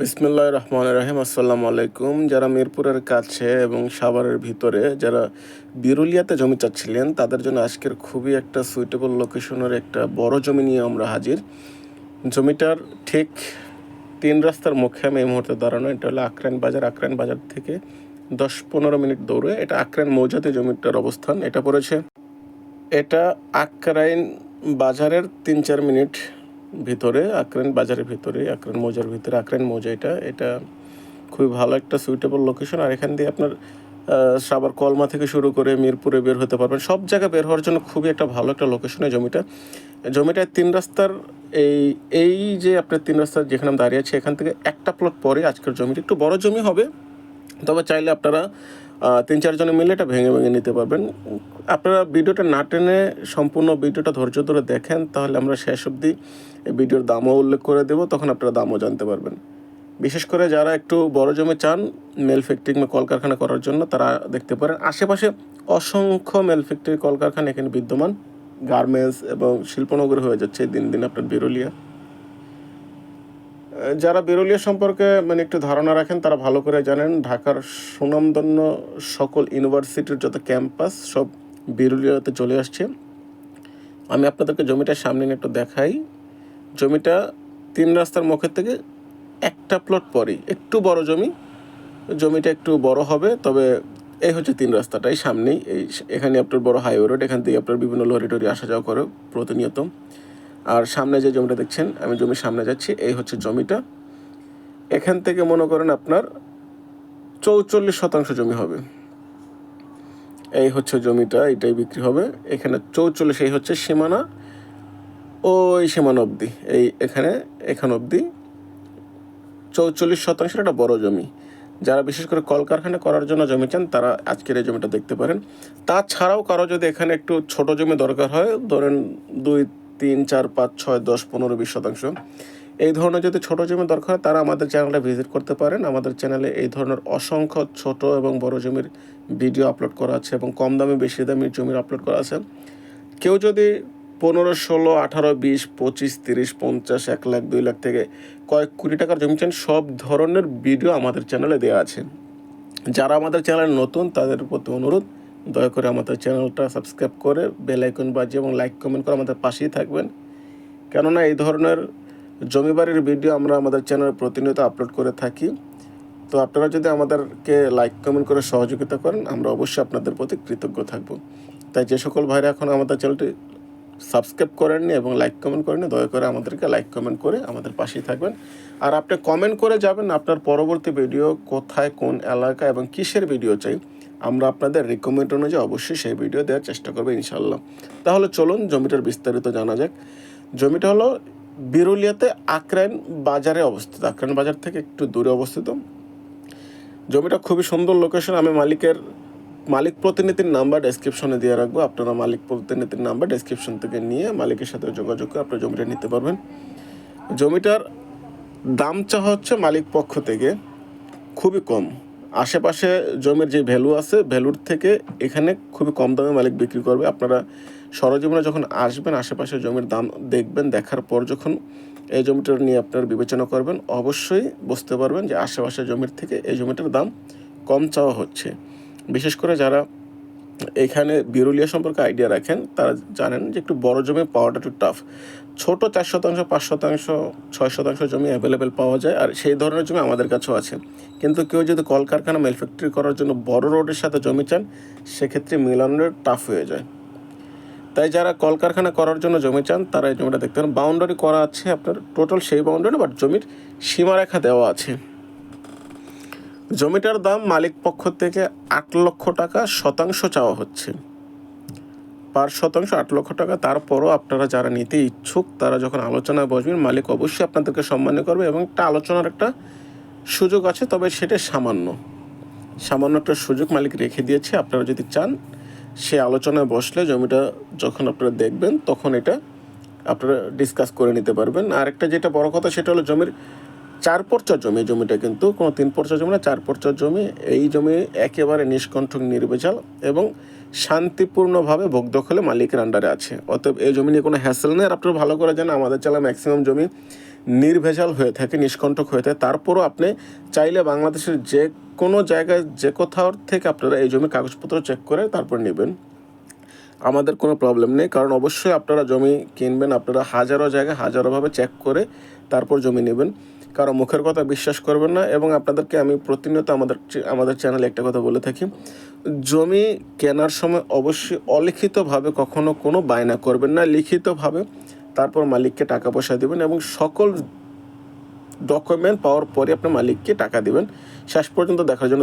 বিসমুল্লাহ রহমান রাহিম আসসালামু আলাইকুম। যারা মিরপুরের কাছে এবং সাভারের ভিতরে, যারা বিরুলিয়াতে জমি চাচ্ছিলেন, তাদের জন্য আজকের খুবই একটা সুইটেবল লোকেশনের একটা বড় জমি নিয়ে আমরা হাজির। জমিটার ঠিক তিন রাস্তার মুখে আমি এই মুহূর্তে দাঁড়ানো। এটা হলো আক্রান বাজার। আক্রান বাজার থেকে দশ পনেরো মিনিট দৌড়ে এটা আক্রান মৌজাতে জমিটার অবস্থান। এটা পড়েছে এটা আক্রাইন বাজারের তিন চার মিনিট ভিতরে, আক্রেন বাজারের ভিতরে আক্রাইন মৌজার ভিতরে আক্রাইন মৌজা এটা এটা খুবই ভালো একটা সুইটেবল লোকেশন আর এখান দিয়ে আপনার সাভার কলমা থেকে শুরু করে মিরপুরে বের হতে পারবেন। সব জায়গায় বের হওয়ার জন্য খুবই একটা ভালো একটা লোকেশনে জমিটা। জমিটায় তিন রাস্তার এই এই যে আপনার তিন রাস্তার যেখানে দাঁড়িয়ে আছি, এখান থেকে একটা প্লট পরে আজকের জমিটা। একটু বড় জমি হবে, তবে চাইলে আপনারা তিন চারজনে মিলে এটা ভেঙে ভেঙে নিতে পারবেন। আপনারা ভিডিওটা না টেনে সম্পূর্ণ ভিডিওটা ধৈর্য ধরে দেখেন, তাহলে আমরা শেষ অবধি এই ভিডিওর দামও উল্লেখ করে দেবো, তখন আপনারা দামও জানতে পারবেন। বিশেষ করে যারা একটু বড় জমে চান মেল ফ্যাক্টরি বা কলকারখানা করার জন্য, তারা দেখতে পারেন আশেপাশে অসংখ্য মেল ফ্যাক্টরি কলকারখানা এখানে বিদ্যমান। গার্মেন্টস এবং শিল্পনগর হয়ে যাচ্ছে দিন দিন আপনার বিরুলিয়া। যারা বিরুলিয়া সম্পর্কে মানে একটু ধারণা রাখেন, তারা ভালো করে জানেন, ঢাকার সুনামধন্য সকল ইউনিভার্সিটির যত ক্যাম্পাস, সব বিরুলিয়াতে চলে আসছে। আমি আপনাদেরকে জমিটা সামনে একটু দেখাই। জমিটা তিন রাস্তার মুখের থেকে একটা প্লট পরেই। একটু বড় জমি, জমিটা একটু বড় হবে, তবে এই হচ্ছে তিন রাস্তাটাই সামনেই। এই এখানে আপনার বড় হাইওয়ে রোড এখান থেকে আপনার বিভিন্ন লরি টরি আসা যাওয়া করে প্রতিনিয়ত। আর সামনে যে জমিটা দেখছেন, আমি জমির সামনে যাচ্ছি, এই হচ্ছে জমিটা। এখান থেকে মনে করেন আপনার চৌচল্লিশ শতাংশ জমি হবে। এই হচ্ছে জমিটা, এটাই বিক্রি হবে। এখানে চৌচল্লিশ, এই হচ্ছে সীমানা। ওই সীমানা অবধি, এই এখানে, এখান অবধি চৌচল্লিশ শতাংশের একটা বড় জমি। যারা বিশেষ করে কলকারখানা করার জন্য জমি চান, তারা আজকের এই জমিটা দেখতে পারেন। তাছাড়াও কারও যদি এখানে একটু ছোট জমি দরকার হয়, ধরেন দুই তিন, চার, পাঁচ, ছয়, দশ, পনেরো, বিশ শতাংশ। এই ধরনের যদি ছোট জমি দরকার তারা আমাদের চ্যানেলটা ভিজিট করতে পারেন। আমাদের চ্যানেলে এই ধরনের অসংখ্য ছোট এবং বড় জমির ভিডিও আপলোড করা আছে এবং কম দামে, বেশি দামি জমির আপলোড করা আছে। কেউ যদি পনেরো, ষোলো, আঠারো, বিশ, পঁচিশ, তিরিশ, পঞ্চাশ, এক লাখ, দুই লাখ থেকে কয়েক কোটি টাকার জমি চান, সব ধরনের ভিডিও আমাদের চ্যানেলে দেওয়া আছে। যারা আমাদের চ্যানেলে নতুন, তাদের প্রতি অনুরোধ দয়া করে আমাদের চ্যানেলটা সাবস্ক্রাইব করে বেল আইকন বাজিয়ে এবং লাইক, কমেন্ট করে আমাদের পাশেই থাকবেন। কেননা এই ধরনের জমিবাড়ির ভিডিও আমরা আমাদের চ্যানেলে প্রতিনিয়ত আপলোড করে থাকি। তো আপনারা যদি আমাদেরকে লাইক, কমেন্ট করে সহযোগিতা করেন, আমরা অবশ্যই আপনাদের প্রতি কৃতজ্ঞ থাকব। তাই যে সকল ভাইরা এখন আমাদের চ্যানেলটি সাবস্ক্রাইব করেননি এবং লাইক, কমেন্ট করেননি, দয়া করে আমাদেরকে লাইক, কমেন্ট করে আমাদের পাশেই থাকবেন। আর আপনি কমেন্ট করে যাবেন আপনার পরবর্তী ভিডিও কোথায়, কোন এলাকা এবং কিসের ভিডিও চাই আমরা আপনাদের রিকমেন্ড অনুযায়ী অবশ্যই সেই ভিডিও দেওয়ার চেষ্টা করব ইনশাল্লাহ তাহলে চলুন, জমিটার বিস্তারিত জানা যাক। জমিটা হলো বিরুলিয়াতে আক্রাইন বাজারে অবস্থিত। আক্রাইন বাজার থেকে একটু দূরে অবস্থিত। জমিটা খুবই সুন্দর লোকেশন আমি মালিকের, মালিক প্রতিনিধির নাম্বার ডেসক্রিপশনে দিয়ে রাখব। আপনারা মালিক প্রতিনিধির নাম্বার ডেসক্রিপশন থেকে নিয়ে মালিকের সাথে যোগাযোগ করে আপনার জমিটা নিতে পারবেন। জমিটার দাম চাওয়া হচ্ছে মালিক পক্ষ থেকে খুবই কম। আশেপাশে জমির যে ভ্যালু আছে ভ্যালুর থেকে এখানে খুবই কম দামে মালিক বিক্রি করবে। আপনারা সরজীবনে যখন আসবেন, আশেপাশে জমির দাম দেখবেন, দেখার পর যখন এই জমিটার নিয়ে আপনারা বিবেচনা করবেন, অবশ্যই বুঝতে পারবেন যে আশেপাশে জমির থেকে এই জমিটার দাম কম চাওয়া হচ্ছে। বিশেষ করে যারা এখানে বিরুলিয়া সম্পর্কে আইডিয়া রাখেন, তারা জানেন যে একটু বড় জমি পাওয়াটা একটু টাফ ছোট চার শতাংশ, পাঁচ শতাংশ, ছয় শতাংশ জমি অ্যাভেলেবেল পাওয়া যায়, আর সেই ধরনের জমি আমাদের কাছেও আছে। কিন্তু কেউ যদি কলকারখানা মেল ফ্যাক্টরি করার জন্য বড় রোডের সাথে জমি চান, সেক্ষেত্রে মিলানোর টাফ হয়ে যায়। তাই যারা কলকারখানা করার জন্য জমি চান, তারা এই জমিটা দেখতে পারেন। বাউন্ডারি করা আছে আপনার টোটাল সেই বাউন্ডারি বাট জমির সীমারেখা দেওয়া আছে। জমিটার দাম মালিক পক্ষ থেকে আট লক্ষ টাকা শতাংশ চাওয়া হচ্ছে। পার শতাংশ আট লক্ষ টাকা, তারপরও আপনারা যারা নিতে ইচ্ছুক, তারা যখন আলোচনায় বসবেন, মালিক অবশ্যই আপনাদেরকে সম্মান করবে এবং একটা আলোচনার একটা সুযোগ আছে, তবে সেটা সামান্য। সামান্য একটা সুযোগ মালিক রেখে দিয়েছে, আপনারা যদি চান, সে আলোচনায় বসলে জমিটা যখন আপনারা দেখবেন, তখন এটা আপনারা ডিসকাস করে নিতে পারবেন। আর একটা যেটা বড় কথা, সেটা হলো জমির চার পর্চার জমি, জমিটা কিন্তু কোনো তিন পর্চার জমি না, চার পর্চার জমি। এই জমি একেবারে নিষ্কণ্ঠক, নির্বেচাল এবং শান্তিপূর্ণভাবে ভোগ দখলে মালিকের আন্ডারে আছে। অতএব এই জমি নিয়ে কোনো হ্যাসেল নেই। আর আপনারা ভালো করে জানেন, আমাদের চালা ম্যাক্সিমাম জমি নির্ভেজাল হয়ে থাকে, নিষ্কণ্ঠক হয়ে থাকে। তারপরও আপনি চাইলে বাংলাদেশের যে কোনো জায়গায়, যে কোথাও থেকে আপনারা এই জমি কাগজপত্র চেক করে তারপর নেবেন। আমাদের কোনো প্রবলেম নেই, কারণ অবশ্যই আপনারা জমি কিনবেন, আপনারা হাজারো জায়গায় হাজারোভাবে চেক করে তারপর জমি নেবেন। কারণ মুখের কথা বিশ্বাস করবেন না এবং আপনাদেরকে আমি প্রতিনিয়ত আমাদের আমাদের চ্যানেলে একটা কথা বলে থাকি। জমি কেনার সময় অবশ্যই অলিখিতভাবে কখনো কোনো বায়না করবেন না, লিখিতভাবে তারপর মালিককে টাকা পয়সা দেবেন এবং সকল ডকুমেন্ট পাওয়ার পরে আপনি মালিককে টাকা দেবেন। শেষ পর্যন্ত দেখার জন্য